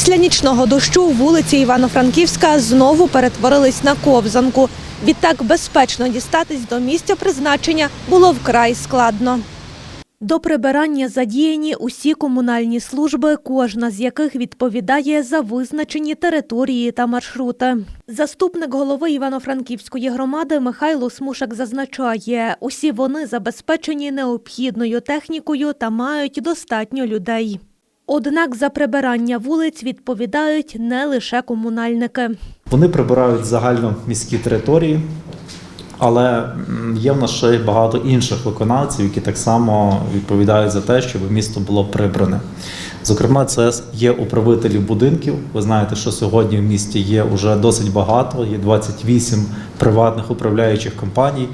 Після нічного дощу вулиці Івано-Франківська знову перетворились на ковзанку. Відтак безпечно дістатись до місця призначення було вкрай складно. До прибирання задіяні усі комунальні служби, кожна з яких відповідає за визначені території та маршрути. Заступник голови Івано-Франківської громади Михайло Смушак зазначає, усі вони забезпечені необхідною технікою та мають достатньо людей. Однак за прибирання вулиць відповідають не лише комунальники. Вони прибирають загально міські території, але є в нас ще й багато інших виконавців, які так само відповідають за те, щоб місто було прибране. Зокрема, це є управителі будинків. Ви знаєте, що сьогодні в місті є вже досить багато, є 28 приватних управляючих компаній.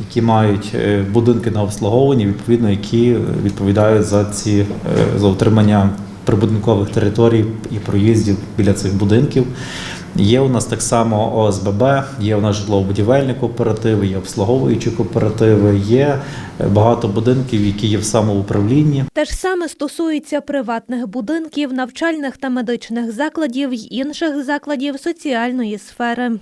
Які мають е, будинки на обслуговуванні, відповідно, які відповідають за ці е, за утримання прибудинкових територій і проїздів біля цих будинків. Є у нас так само ОСББ, є у нас житлово-будівельні кооперативи, є обслуговуючі кооперативи, є е, багато будинків, які є в самоуправлінні. Те ж саме стосується приватних будинків, навчальних та медичних закладів й інших закладів соціальної сфери.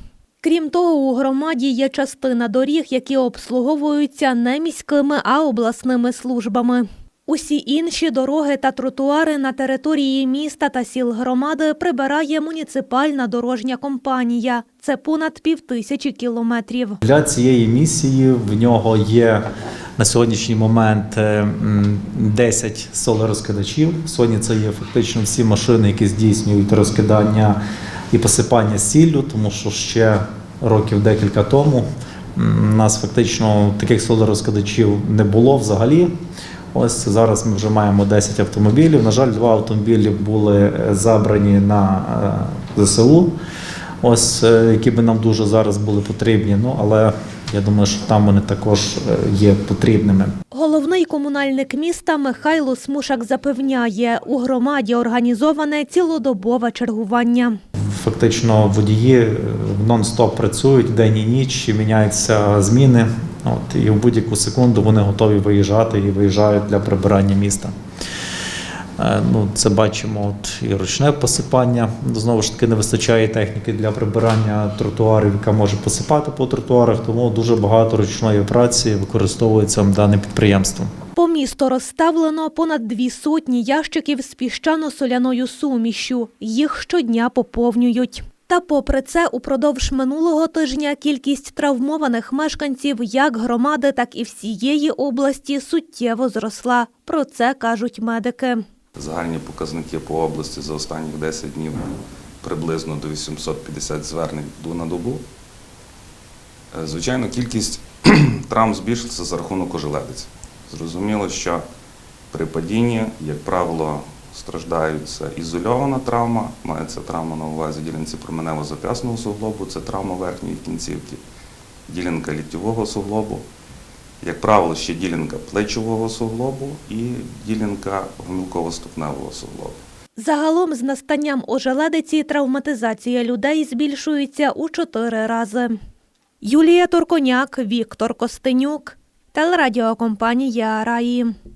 Крім того, у громаді є частина доріг, які обслуговуються не міськими, а обласними службами. Усі інші дороги та тротуари на території міста та сіл громади прибирає муніципальна дорожня компанія. Це понад півтисячі кілометрів. Для цієї місії в нього є на сьогоднішній момент е, м, 10 солерозкидачів. Сьогодні це є фактично всі машини, які здійснюють розкидання і посипання сіллю, тому що ще років декілька тому у нас фактично таких солерозкидачів не було взагалі. Ось зараз ми вже маємо 10 автомобілів. На жаль, два автомобілі були е, забрані на е, ЗСУ, ось е, які би нам дуже зараз були потрібні. Ну але я думаю, що там вони також є потрібними. Головний комунальник міста Михайло Смушак запевняє, у громаді організоване цілодобове чергування. Фактично водії е, нон-стоп працюють день і ніч, і міняються зміни. От, і в будь-яку секунду вони готові виїжджати і виїжджають для прибирання міста. Е, Ну, це бачимо от і ручне посипання. Знову ж таки, не вистачає техніки для прибирання тротуарів, яка може посипати по тротуарах, тому дуже багато ручної праці використовується даним підприємством. По місту розставлено понад дві сотні ящиків з піщано-соляною сумішю. Їх щодня поповнюють. Та попри це, упродовж минулого тижня кількість травмованих мешканців як громади, так і всієї області суттєво зросла. Про це кажуть медики. Загальні показники по області за останні 10 днів приблизно до 850 звернень на добу. Е, Звичайно, кількість травм збільшилася за рахунок ожеледиць. Зрозуміло, що при падінні, як правило, страждається ізольована травма, мається травма на увазі ділянці променево-зап'ясного суглобу, це травма верхньої кінцівки, ділянка ліктьового суглобу, як правило, ще ділянка плечового суглобу і ділянка гомілково-ступневого суглобу. Загалом з настанням ожеледиці травматизація людей збільшується у чотири рази. Юлія Торконяк, Віктор Костенюк, телерадіокомпанія Раї.